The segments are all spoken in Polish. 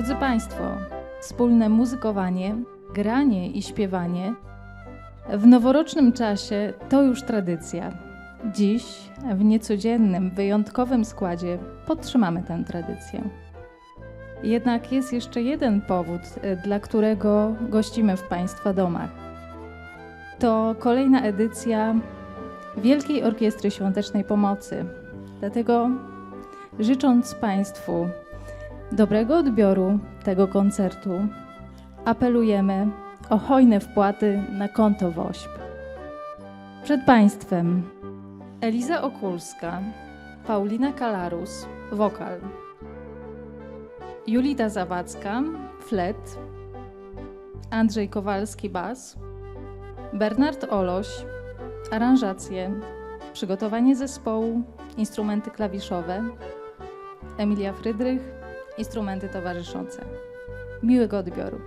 Drodzy Państwo, wspólne muzykowanie, granie i śpiewanie w noworocznym czasie to już tradycja. Dziś, w niecodziennym, wyjątkowym składzie, podtrzymamy tę tradycję. Jednak jest jeszcze jeden powód, dla którego gościmy w Państwa domach. To kolejna edycja Wielkiej Orkiestry Świątecznej Pomocy. Dlatego życząc Państwu dobrego odbioru tego koncertu, apelujemy o hojne wpłaty na konto WOŚP. Przed Państwem Eliza Okulska, Paulina Kalarus, wokal, Julita Zawadzka, flet, Andrzej Kowalski, bas, Bernard Oloś, aranżacje, przygotowanie zespołu, instrumenty klawiszowe, Emilia Frydrych, instrumenty towarzyszące. Miłego odbioru.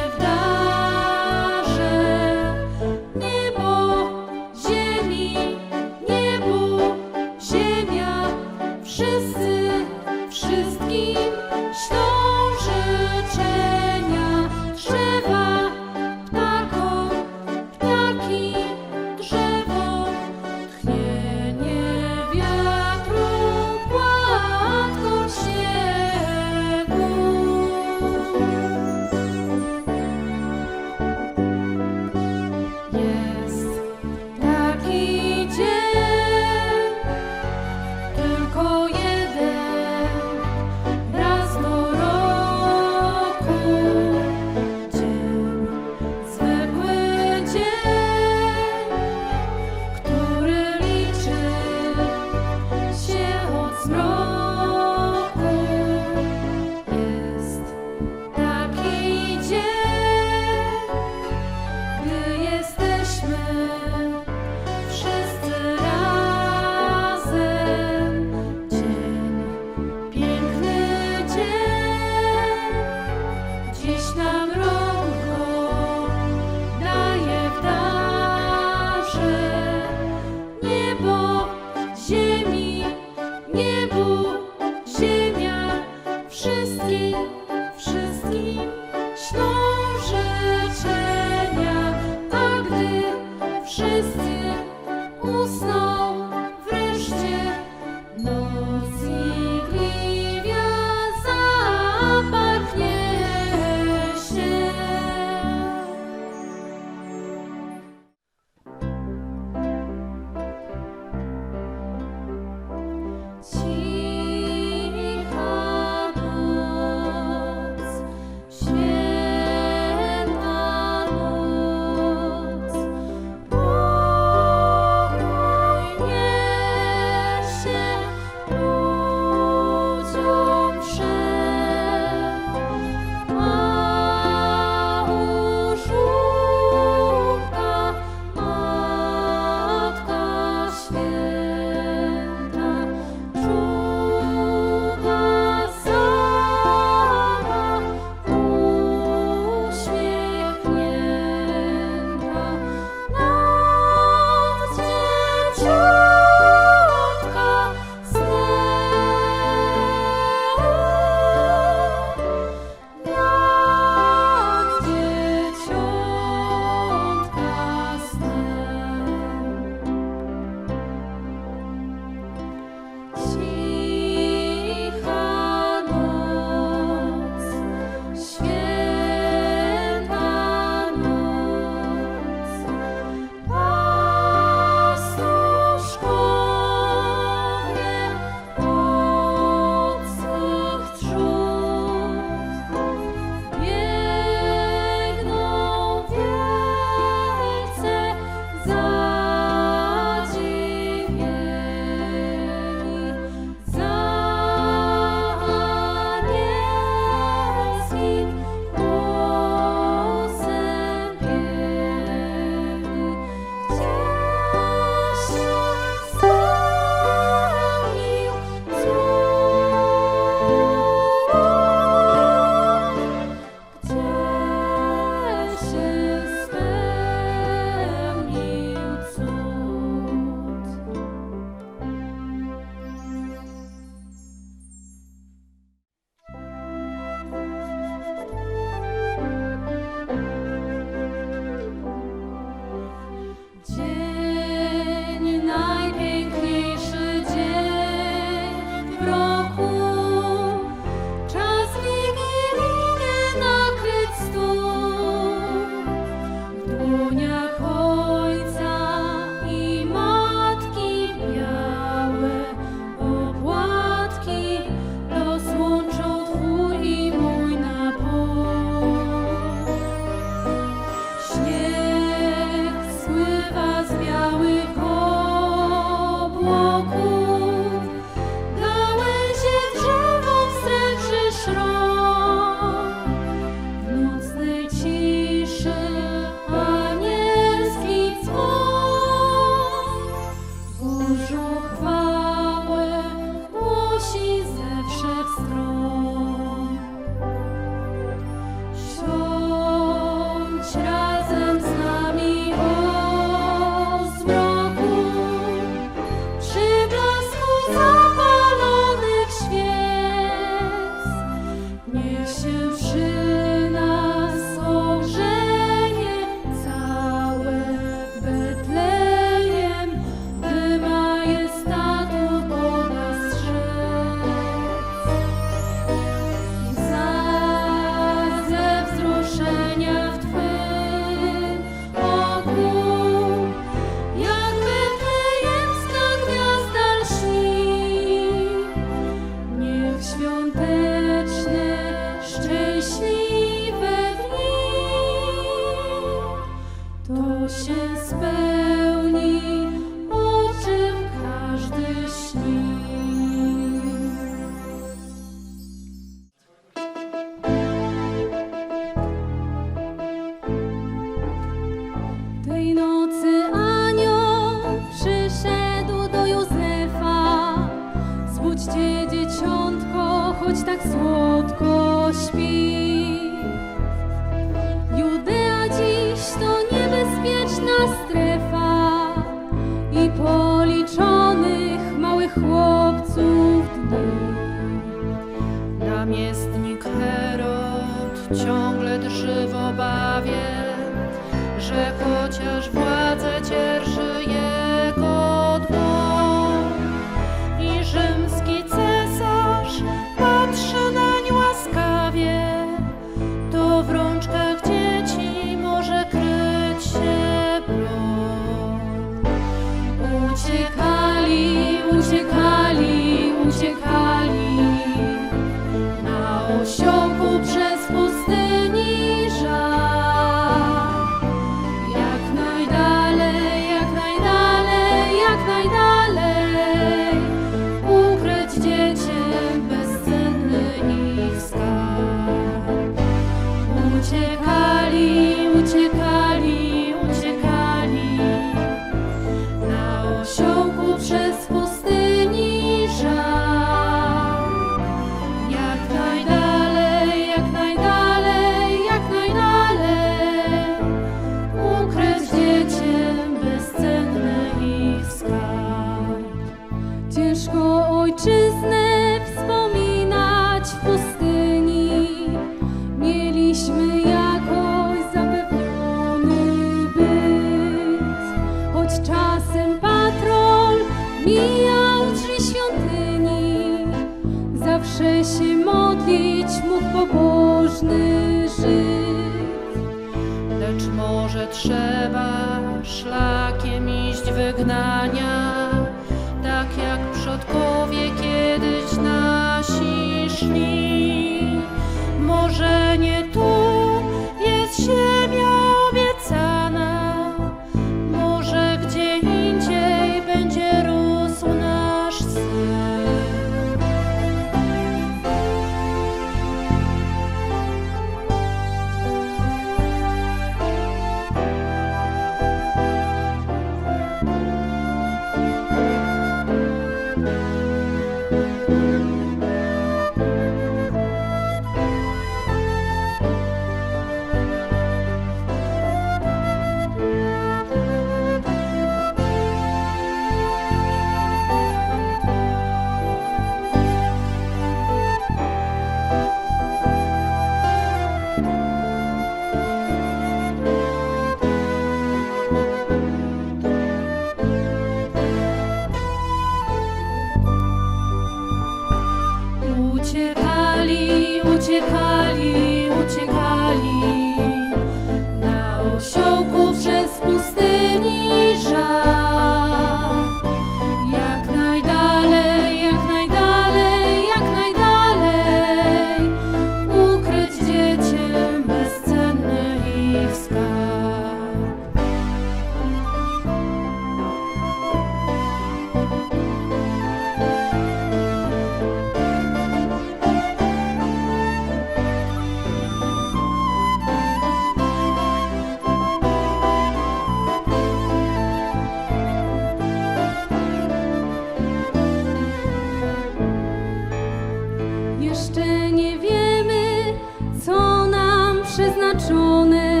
zmęczony,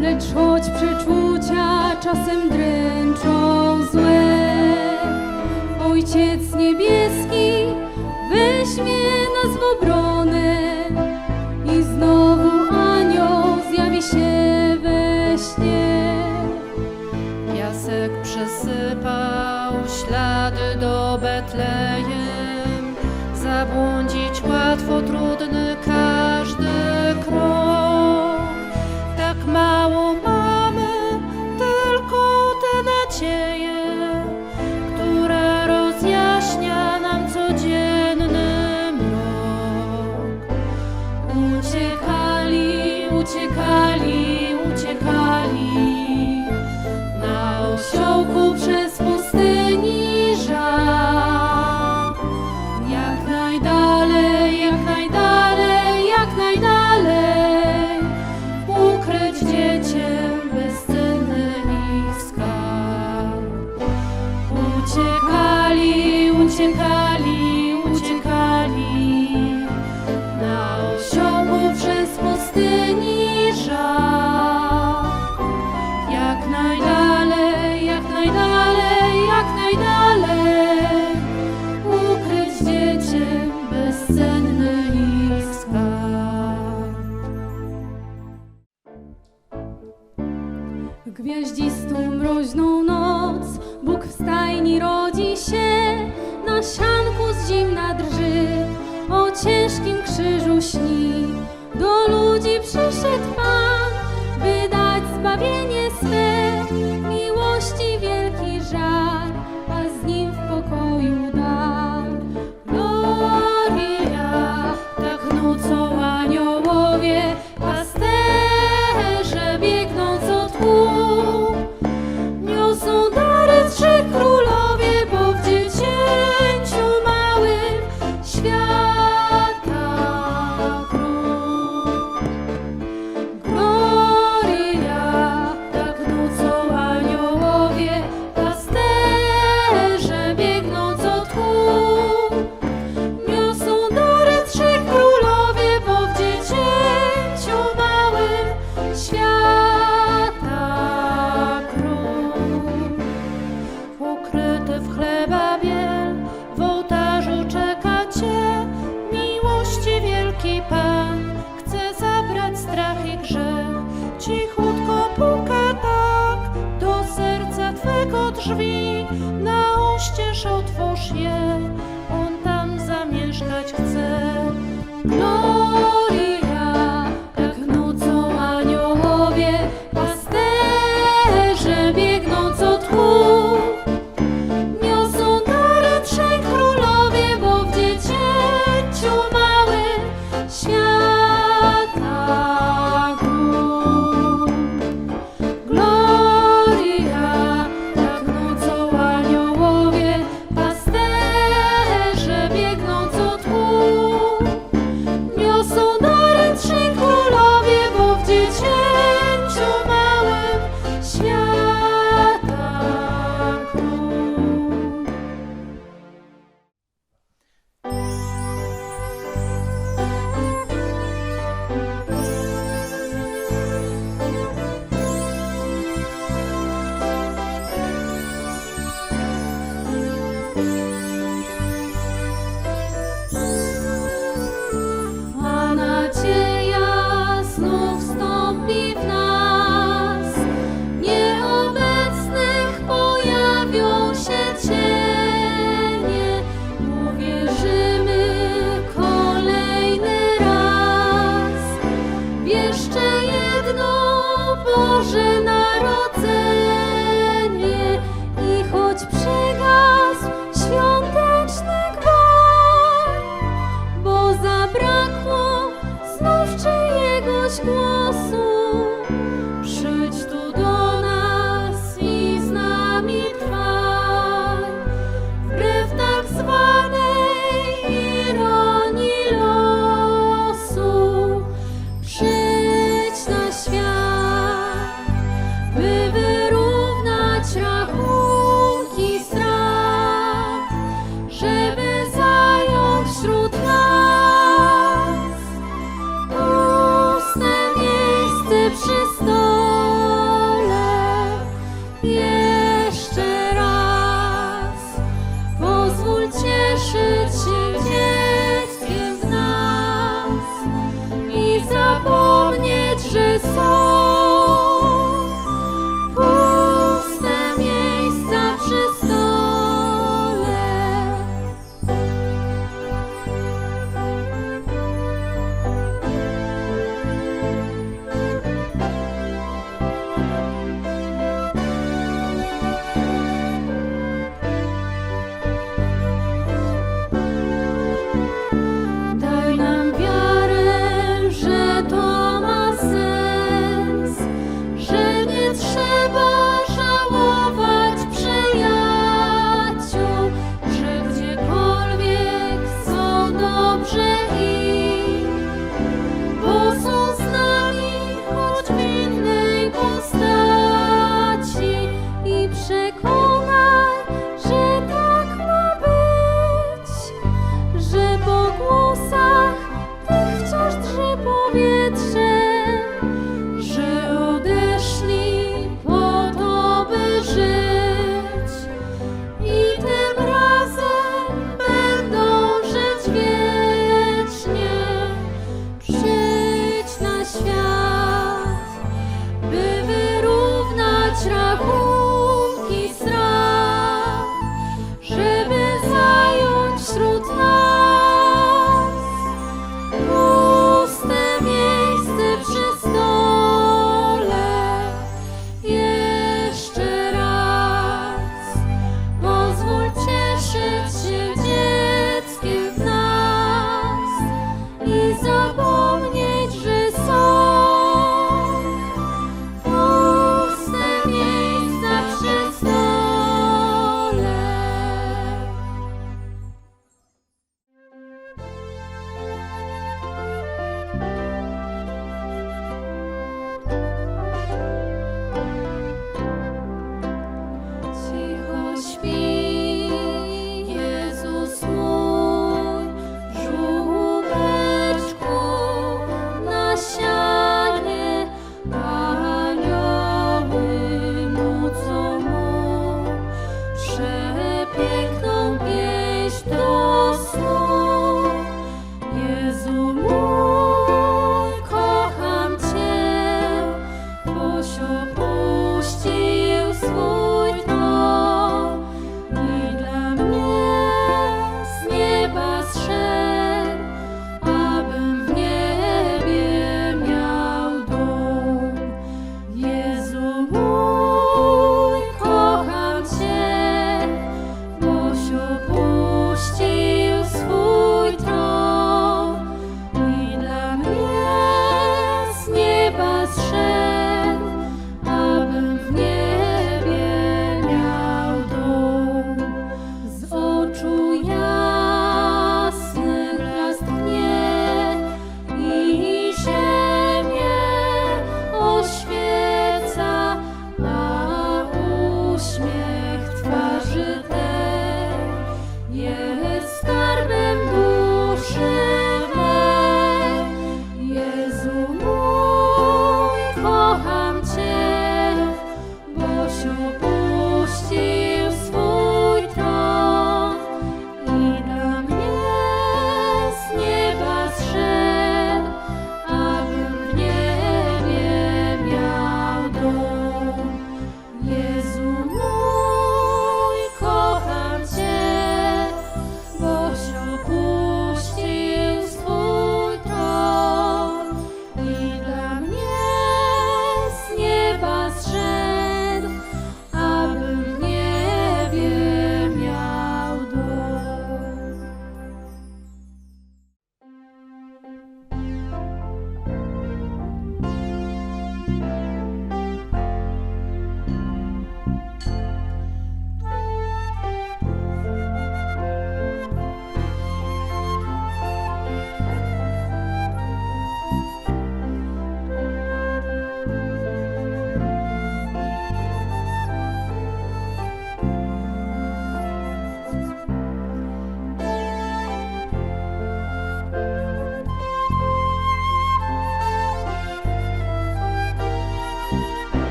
lecz choć przeczucia czasem dręczą złe. Ojciec niebieski, weźmie nas w obronę i znowu anioł zjawi się we śnie. Piasek przesypał ślady do Betlejem.